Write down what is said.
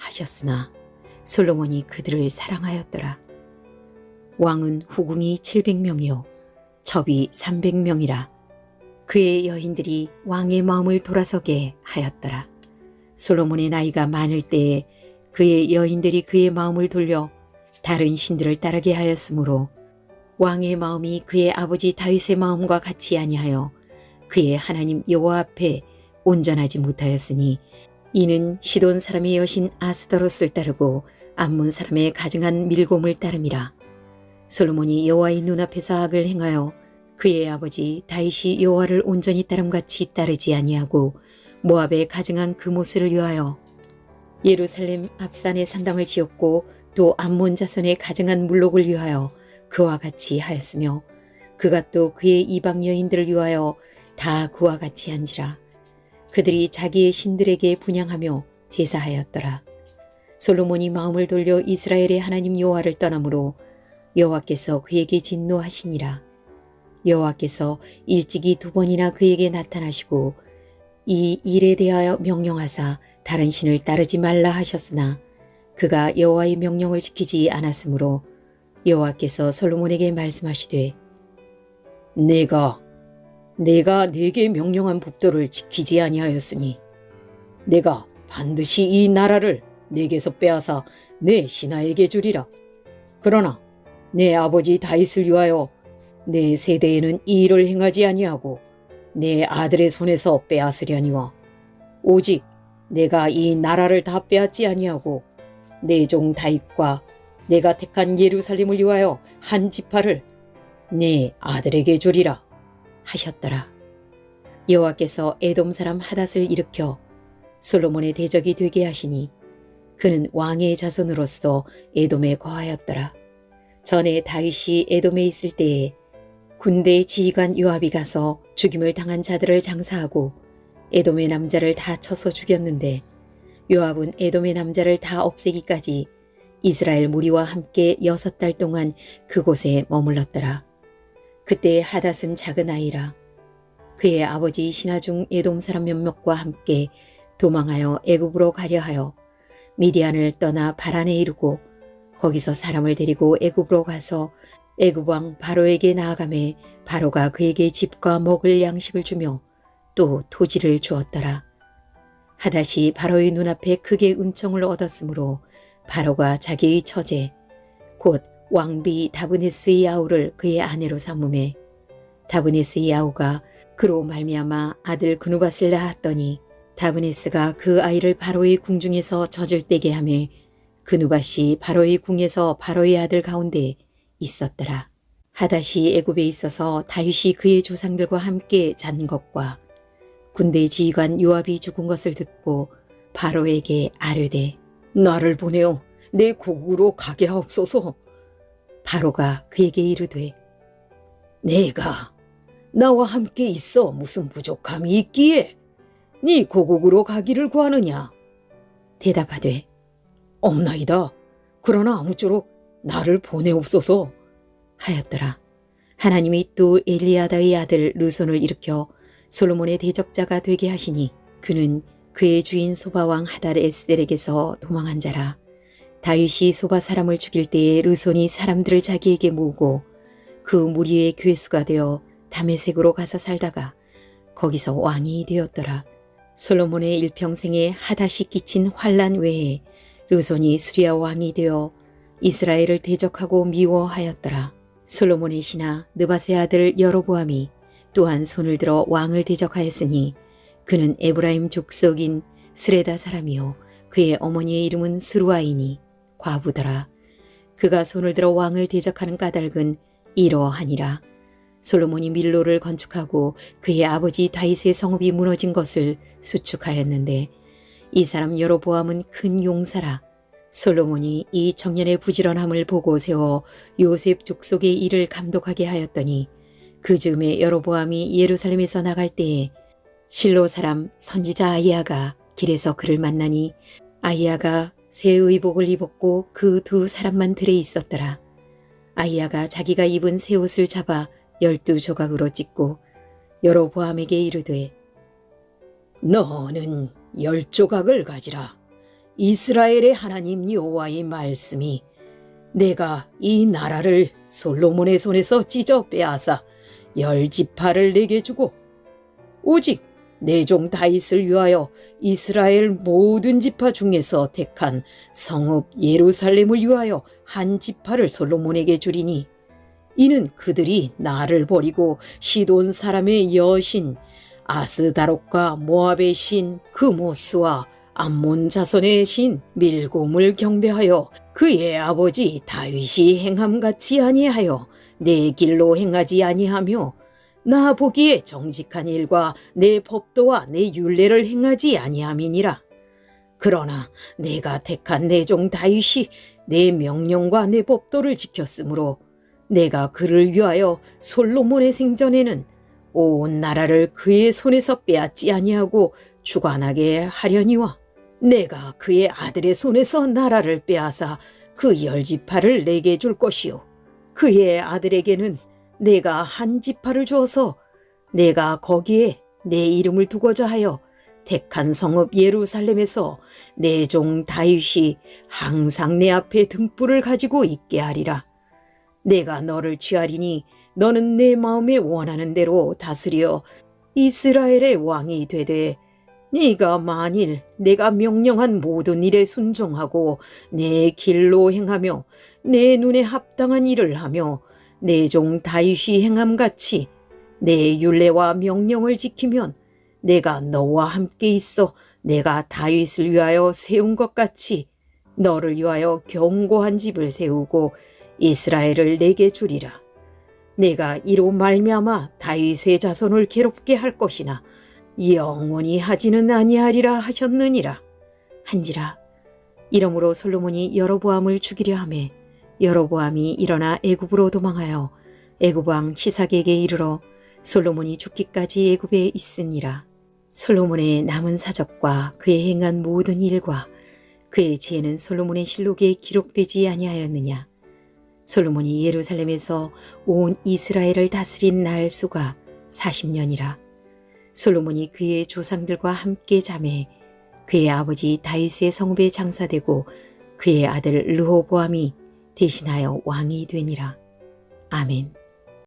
하셨으나 솔로몬이 그들을 사랑하였더라. 왕은 후궁이 700명이요 첩이 300명이라 그의 여인들이 왕의 마음을 돌아서게 하였더라. 솔로몬의 나이가 많을 때에 그의 여인들이 그의 마음을 돌려 다른 신들을 따르게 하였으므로 왕의 마음이 그의 아버지 다윗의 마음과 같이 아니하여 그의 하나님 여호와 앞에 온전하지 못하였으니 이는 시돈 사람의 여신 아스더롯을 따르고 암몬 사람의 가증한 밀곰을 따름이라. 솔로몬이 여호와의 눈앞에서 악을 행하여 그의 아버지 다윗이 여호와를 온전히 따름같이 따르지 아니하고 모압의 가증한 그모스를 위하여 예루살렘 앞산에 산당을 지었고 또 암몬 자손의 가증한 물록을 위하여 그와 같이 하였으며 그가 또 그의 이방 여인들을 위하여 다 그와 같이 한지라. 그들이 자기의 신들에게 분양하며 제사하였더라. 솔로몬이 마음을 돌려 이스라엘의 하나님 여호와를 떠나므로 여호와께서 그에게 진노하시니라. 여호와께서 일찍이 두 번이나 그에게 나타나시고 이 일에 대하여 명령하사 다른 신을 따르지 말라 하셨으나 그가 여호와의 명령을 지키지 않았으므로 여호와께서 솔로몬에게 말씀하시되 내가 내가 네게 명령한 법도를 지키지 아니하였으니 내가 반드시 이 나라를 네게서 빼앗아 내 신하에게 주리라. 그러나 내 아버지 다윗을 위하여 내 세대에는 이 일을 행하지 아니하고 내 아들의 손에서 빼앗으려니와 오직 내가 이 나라를 다 빼앗지 아니하고 내 종 다윗과 내가 택한 예루살렘을 위하여 한 지파를 내 아들에게 주리라. 하셨더라. 여호와께서 에돔 사람 하닷을 일으켜 솔로몬의 대적이 되게 하시니 그는 왕의 자손으로서 에돔에 거하였더라. 전에 다윗이 에돔에 있을 때에 군대 지휘관 요압이 가서 죽임을 당한 자들을 장사하고 에돔의 남자를 다 쳐서 죽였는데 요압은 에돔의 남자를 다 없애기까지 이스라엘 무리와 함께 여섯 달 동안 그곳에 머물렀더라. 그때 하닷은 작은 아이라 그의 아버지 신하중 에돔 사람 몇몇과 함께 도망하여 애굽으로 가려 하여 미디안을 떠나 바란에 이르고 거기서 사람을 데리고 애굽으로 가서 애굽 왕 바로에게 나아가매 바로가 그에게 집과 먹을 양식을 주며 또 토지를 주었더라. 하닷이 바로의 눈앞에 크게 은총을 얻었으므로 바로가 자기의 처제 곧 왕비 다브네스의 아우를 그의 아내로 삼음해 다브네스의 아우가 그로 말미암아 아들 그누바스를 낳았더니 다브네스가 그 아이를 바로의 궁중에서 젖을 떼게 하며 그누바시 바로의 궁에서 바로의 아들 가운데 있었더라. 하닷이 애굽에 있어서 다윗이 그의 조상들과 함께 잔 것과 군대 지휘관 요압이 죽은 것을 듣고 바로에게 아뢰되 나를 보내어 내 고국으로 가게 하옵소서. 바로가 그에게 이르되 내가 나와 함께 있어 무슨 부족함이 있기에 네 고국으로 가기를 구하느냐? 대답하되 없나이다. 그러나 아무쪼록 나를 보내옵소서 하였더라. 하나님이 또 엘리야다의 아들 르손을 일으켜 솔로몬의 대적자가 되게 하시니 그는 그의 주인 소바왕 하달 에스델에게서 도망한 자라 다윗이 소바 사람을 죽일 때에 르손이 사람들을 자기에게 모으고 그 무리의 괴수가 되어 담에색으로 가서 살다가 거기서 왕이 되었더라. 솔로몬의 일평생에 하다시 끼친 환란 외에 르손이 수리아 왕이 되어 이스라엘을 대적하고 미워하였더라. 솔로몬의 신하 느바세 아들 여로보암이 또한 손을 들어 왕을 대적하였으니 그는 에브라임 족속인 스레다 사람이요 그의 어머니의 이름은 스루아이니 과부더라. 그가 손을 들어 왕을 대적하는 까닭은 이러하니라. 솔로몬이 밀로를 건축하고 그의 아버지 다윗의 성읍이 무너진 것을 수축하였는데 이 사람 여로보암은 큰 용사라. 솔로몬이 이 청년의 부지런함을 보고 세워 요셉 족속의 일을 감독하게 하였더니 그 즈음에 여로보암이 예루살렘에서 나갈 때에 실로 사람 선지자 아이야가 길에서 그를 만나니 아이야가 새 의복을 입었고 그 두 사람만 들에 있었더라. 아이야가 자기가 입은 새 옷을 잡아 열두 조각으로 찢고 여로보암에게 이르되 너는 열 조각을 가지라. 이스라엘의 하나님 여호와의 말씀이 내가 이 나라를 솔로몬의 손에서 찢어 빼앗아 열 지파를 내게 주고 오직 내종 다윗을 위하여 이스라엘 모든 지파 중에서 택한 성읍 예루살렘을 위하여 한 지파를 솔로몬에게 주리니 이는 그들이 나를 버리고 시돈 사람의 여신 아스다롯과 모압의 신 그모스와 암몬 자손의 신 밀곰을 경배하여 그의 아버지 다윗이 행함같이 아니하여 내 길로 행하지 아니하며 나 보기에 정직한 일과 내 법도와 내 율례를 행하지 아니함이니라. 그러나 내가 택한 내 종 다윗이 내 명령과 내 법도를 지켰으므로 내가 그를 위하여 솔로몬의 생전에는 온 나라를 그의 손에서 빼앗지 아니하고 주관하게 하려니와 내가 그의 아들의 손에서 나라를 빼앗아 그 열지파를 내게 줄 것이요 그의 아들에게는 내가 한 지파를 주어서 내가 거기에 내 이름을 두고자 하여 택한 성읍 예루살렘에서 내 종 다윗이 항상 내 앞에 등불을 가지고 있게 하리라. 내가 너를 취하리니 너는 내 마음에 원하는 대로 다스려 이스라엘의 왕이 되되 네가 만일 내가 명령한 모든 일에 순종하고 내 길로 행하며 내 눈에 합당한 일을 하며 내종 다윗이 행함 같이 내 율례와 명령을 지키면 내가 너와 함께 있어 내가 다윗을 위하여 세운 것 같이 너를 위하여 견고한 집을 세우고 이스라엘을 내게 주리라. 내가 이로 말미암아 다윗의 자손을 괴롭게 할 것이나 영원히 하지는 아니하리라 하셨느니라. 한지라. 이러므로 솔로몬이 여로보암을 죽이려 하매 여로보암이 일어나 애굽으로 도망하여 애굽 왕 시삭에게 이르러 솔로몬이 죽기까지 애굽에 있으니라. 솔로몬의 남은 사적과 그의 행한 모든 일과 그의 지혜는 솔로몬의 실록에 기록되지 아니하였느냐. 솔로몬이 예루살렘에서 온 이스라엘을 다스린 날 수가 40년이라. 솔로몬이 그의 조상들과 함께 잠에 그의 아버지 다윗의 성읍에 장사되고 그의 아들 르호보암이 대신하여 왕이 되니라. 아멘.